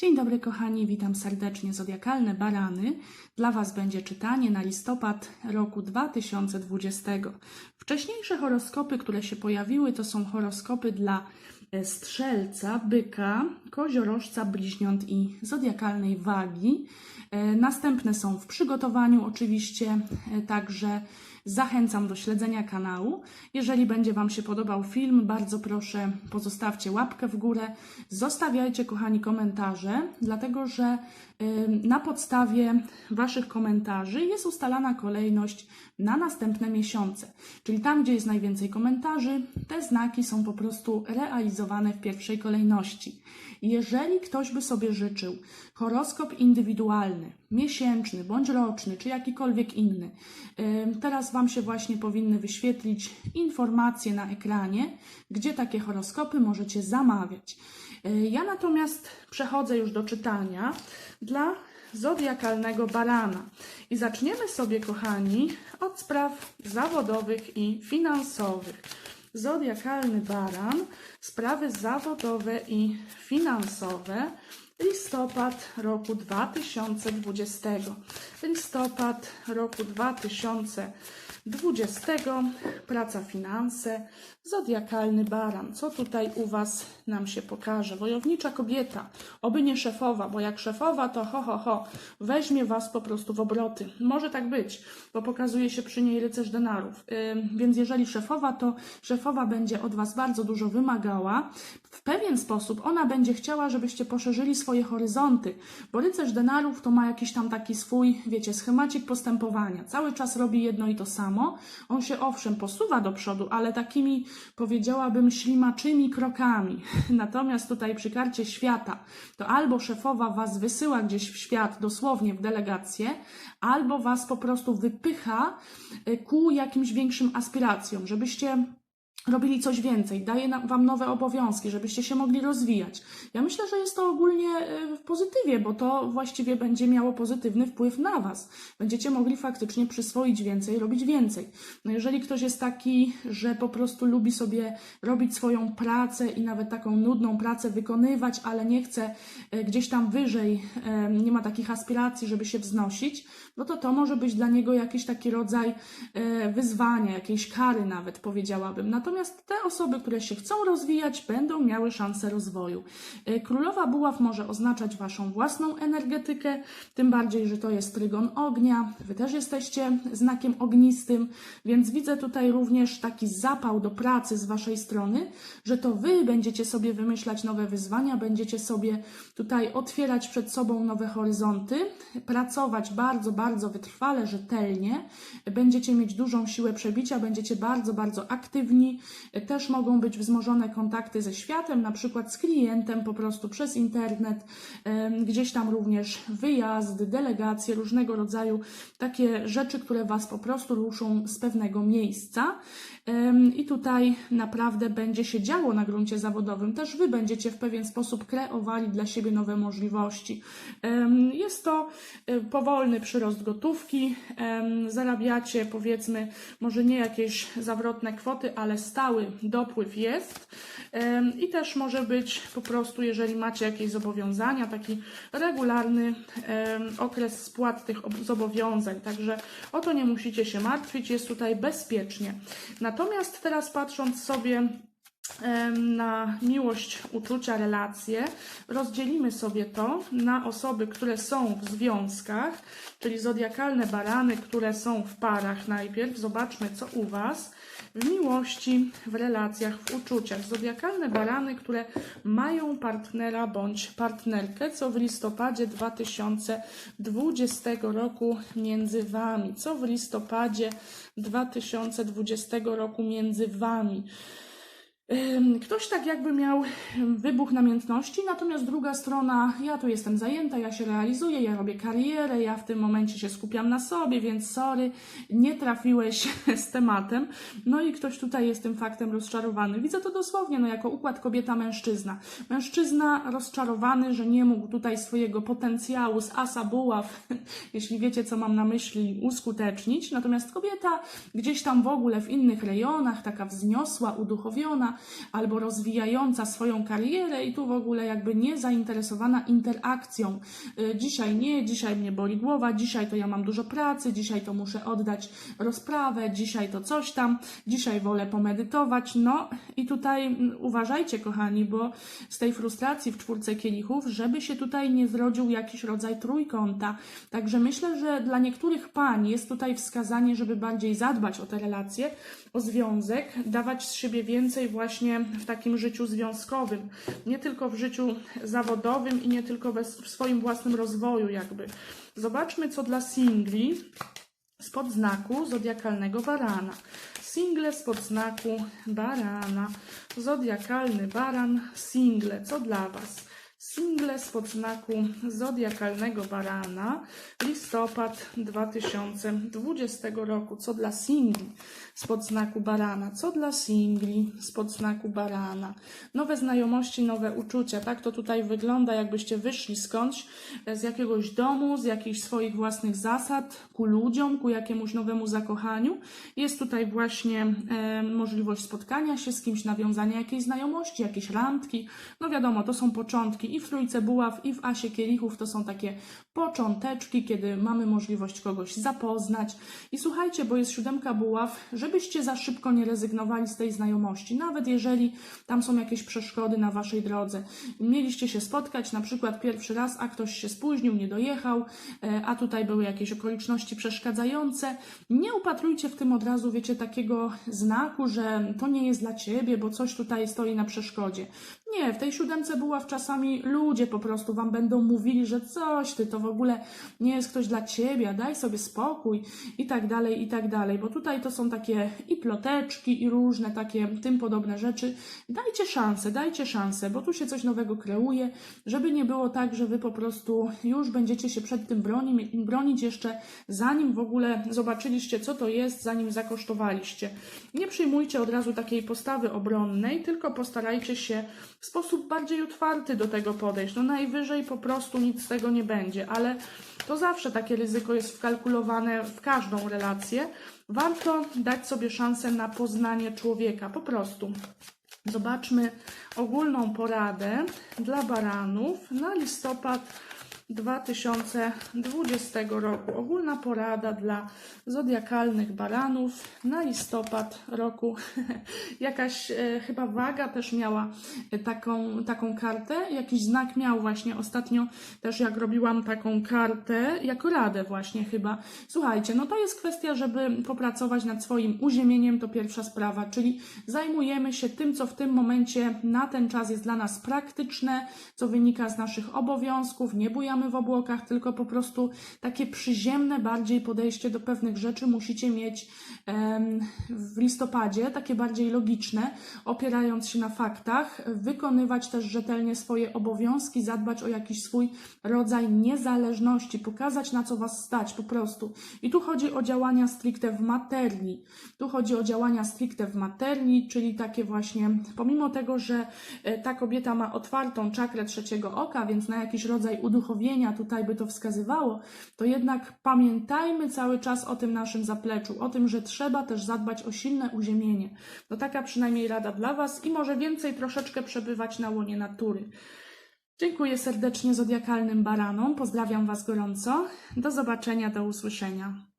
Dzień dobry kochani, witam serdecznie. Zodiakalne barany. Dla Was będzie czytanie na listopad roku 2020. Wcześniejsze horoskopy, które się pojawiły, to są horoskopy dla e, strzelca, byka, koziorożca, bliźniąt i zodiakalnej wagi. E, Następne są w przygotowaniu oczywiście, e, także zachęcam do śledzenia kanału. Jeżeli będzie Wam się podobał film, bardzo proszę pozostawcie łapkę w górę, zostawiajcie kochani komentarze, dlatego że na podstawie Waszych komentarzy jest ustalana kolejność na następne miesiące. Czyli tam, gdzie jest najwięcej komentarzy, te znaki są po prostu realizowane w pierwszej kolejności. Jeżeli ktoś by sobie życzył horoskop indywidualny, miesięczny bądź roczny, czy jakikolwiek inny, teraz Wam się właśnie powinny wyświetlić informacje na ekranie, gdzie takie horoskopy możecie zamawiać. Ja natomiast przechodzę już do czytania dla zodiakalnego barana. I zaczniemy sobie, kochani, od spraw zawodowych i finansowych. Zodiakalny baran, sprawy zawodowe i finansowe. Listopad roku 2020. Listopad roku 2020. Praca, finanse. Zodiakalny baran. Co tutaj u Was nam się pokaże? Wojownicza kobieta. Oby nie szefowa, bo jak szefowa, to ho, ho, ho. Weźmie Was po prostu w obroty. Może tak być, bo pokazuje się przy niej rycerz denarów. Ym, więc jeżeli szefowa, to szefowa będzie od Was bardzo dużo wymagała. W pewien sposób ona będzie chciała, żebyście poszerzyli swoje horyzonty, bo rycerz denarów to ma jakiś tam taki swój, wiecie, schemacik postępowania. Cały czas robi jedno i to samo. On się owszem posuwa do przodu, ale takimi powiedziałabym ślimaczymi krokami. Natomiast tutaj przy karcie świata to albo szefowa was wysyła gdzieś w świat, dosłownie w delegację, albo was po prostu wypycha y, ku jakimś większym aspiracjom, żebyście robili coś więcej, daje Wam nowe obowiązki, żebyście się mogli rozwijać. Ja myślę, że jest to ogólnie e, w pozytywie, bo to właściwie będzie miało pozytywny wpływ na Was. Będziecie mogli faktycznie przyswoić więcej, robić więcej. No jeżeli ktoś jest taki, że po prostu lubi sobie robić swoją pracę i nawet taką nudną pracę wykonywać, ale nie chce e, gdzieś tam wyżej, e, nie ma takich aspiracji, żeby się wznosić, no to to może być dla niego jakiś taki rodzaj wyzwania, jakiejś kary nawet powiedziałabym. Natomiast te osoby, które się chcą rozwijać, będą miały szansę rozwoju. E, Królowa buław może oznaczać Waszą własną energetykę, tym bardziej, że to jest trygon ognia. Wy też jesteście znakiem ognistym, więc widzę tutaj również taki zapał do pracy z Waszej strony, że to Wy będziecie sobie wymyślać nowe wyzwania, będziecie sobie tutaj otwierać przed sobą nowe horyzonty, pracować bardzo, bardzo wytrwale, rzetelnie, będziecie mieć dużą siłę przebicia, będziecie bardzo, bardzo aktywni. Też mogą być wzmożone kontakty ze światem, na przykład z klientem po prostu przez internet, gdzieś tam również wyjazdy, delegacje, różnego rodzaju takie rzeczy, które Was po prostu ruszą z pewnego miejsca. I tutaj naprawdę będzie się działo na gruncie zawodowym. Też Wy będziecie w pewien sposób kreowali dla siebie nowe możliwości. Jest to e, powolny przyrost gotówki. Zarabiacie powiedzmy może nie jakieś zawrotne kwoty, ale stały dopływ jest. I też może być po prostu, jeżeli macie jakieś zobowiązania, taki regularny okres spłat tych ob- zobowiązań. Także o to nie musicie się martwić, jest tutaj bezpiecznie. Natomiast teraz patrząc sobie na miłość, uczucia, relacje, rozdzielimy sobie to na osoby, które są w związkach, czyli zodiakalne barany, które są w parach najpierw. Zobaczmy, co u Was. W miłości, w relacjach, w uczuciach. Zodiakalne barany, które mają partnera bądź partnerkę, co w listopadzie 2020 roku między Wami. Co w listopadzie 2020 roku między Wami. Ktoś tak jakby miał wybuch namiętności, natomiast druga strona, ja tu jestem zajęta, ja się realizuję, ja robię karierę, ja w tym momencie się skupiam na sobie, więc sorry, nie trafiłeś z tematem. No i ktoś tutaj jest tym faktem rozczarowany. Widzę to dosłownie, no jako układ kobieta-mężczyzna. Mężczyzna rozczarowany, że nie mógł tutaj swojego potencjału z asa buław, jeśli wiecie co mam na myśli, uskutecznić. Natomiast kobieta gdzieś tam w ogóle w innych rejonach, taka wzniosła, uduchowiona, albo rozwijająca swoją karierę i tu w ogóle jakby nie zainteresowana interakcją. Y, Dzisiaj nie, dzisiaj mnie boli głowa, dzisiaj to ja mam dużo pracy, dzisiaj to muszę oddać rozprawę, dzisiaj to coś tam, dzisiaj wolę pomedytować. No i tutaj mm, uważajcie, kochani, bo z tej frustracji w czwórce kielichów, żeby się tutaj nie zrodził jakiś rodzaj trójkąta. Także myślę, że dla niektórych pań jest tutaj wskazanie, żeby bardziej zadbać o te relacje, o związek, dawać z siebie więcej właśnie w takim życiu związkowym, nie tylko w życiu zawodowym i nie tylko we, w swoim własnym rozwoju jakby. Zobaczmy, co dla singli spod znaku zodiakalnego barana. Single spod znaku barana. Zodiakalny baran, single. Co dla Was? Single spod znaku zodiakalnego barana. Listopad 2020 roku. Co dla singli spod znaku barana? Co dla singli spod znaku barana? Nowe znajomości, nowe uczucia. Tak to tutaj wygląda, jakbyście wyszli skądś, e, z jakiegoś domu, z jakichś swoich własnych zasad, ku ludziom, ku jakiemuś nowemu zakochaniu. Jest tutaj właśnie e, możliwość spotkania się z kimś, nawiązania jakiejś znajomości, jakieś randki. No wiadomo, to są początki i w Trójce Buław, i w Asie Kielichów to są takie począteczki, kiedy mamy możliwość kogoś zapoznać. I słuchajcie, bo jest siódemka buław, żebyście za szybko nie rezygnowali z tej znajomości, nawet jeżeli tam są jakieś przeszkody na waszej drodze. Mieliście się spotkać na przykład pierwszy raz, a ktoś się spóźnił, nie dojechał, e, a tutaj były jakieś okoliczności przeszkadzające. Nie upatrujcie w tym od razu, wiecie, takiego znaku, że to nie jest dla ciebie, bo coś tutaj stoi na przeszkodzie. Nie, w tej siódemce buław czasami ludzie po prostu wam będą mówili, że coś ty, to w ogóle nie jest ktoś dla ciebie, daj sobie spokój i tak dalej, i tak dalej, bo tutaj to są takie i ploteczki, i różne takie tym podobne rzeczy. Dajcie szansę, dajcie szansę, bo tu się coś nowego kreuje, żeby nie było tak, że wy po prostu już będziecie się przed tym broni, bronić jeszcze zanim w ogóle zobaczyliście, co to jest, zanim zakosztowaliście. Nie przyjmujcie od razu takiej postawy obronnej, tylko postarajcie się w sposób bardziej otwarty do tego podejść. No najwyżej po prostu nic z tego nie będzie, ale to zawsze takie ryzyko jest wkalkulowane w każdą relację. Warto dać sobie szansę na poznanie człowieka, po prostu. Zobaczmy ogólną poradę dla baranów na listopad 2020 roku. Ogólna porada dla zodiakalnych baranów na listopad roku. Jakaś e, chyba waga też miała e, taką, taką kartę, jakiś znak miał właśnie ostatnio też jak robiłam taką kartę, jako radę właśnie chyba. Słuchajcie, no to jest kwestia, żeby popracować nad swoim uziemieniem, to pierwsza sprawa, czyli zajmujemy się tym, co w tym momencie na ten czas jest dla nas praktyczne, co wynika z naszych obowiązków, nie bujamy w obłokach, tylko po prostu takie przyziemne bardziej podejście do pewnych rzeczy musicie mieć w listopadzie, takie bardziej logiczne, opierając się na faktach, wykonywać też rzetelnie swoje obowiązki, zadbać o jakiś swój rodzaj niezależności, pokazać na co was stać po prostu. I tu chodzi o działania stricte w materii. Tu chodzi o działania stricte w materii, czyli takie właśnie, pomimo tego, że e, ta kobieta ma otwartą czakrę trzeciego oka, więc na jakiś rodzaj uduchowienia tutaj by to wskazywało, to jednak pamiętajmy cały czas o tym naszym zapleczu, o tym, że trzeba też zadbać o silne uziemienie. To taka przynajmniej rada dla Was i może więcej troszeczkę przebywać na łonie natury. Dziękuję serdecznie zodiakalnym baranom, pozdrawiam Was gorąco. Do zobaczenia, do usłyszenia.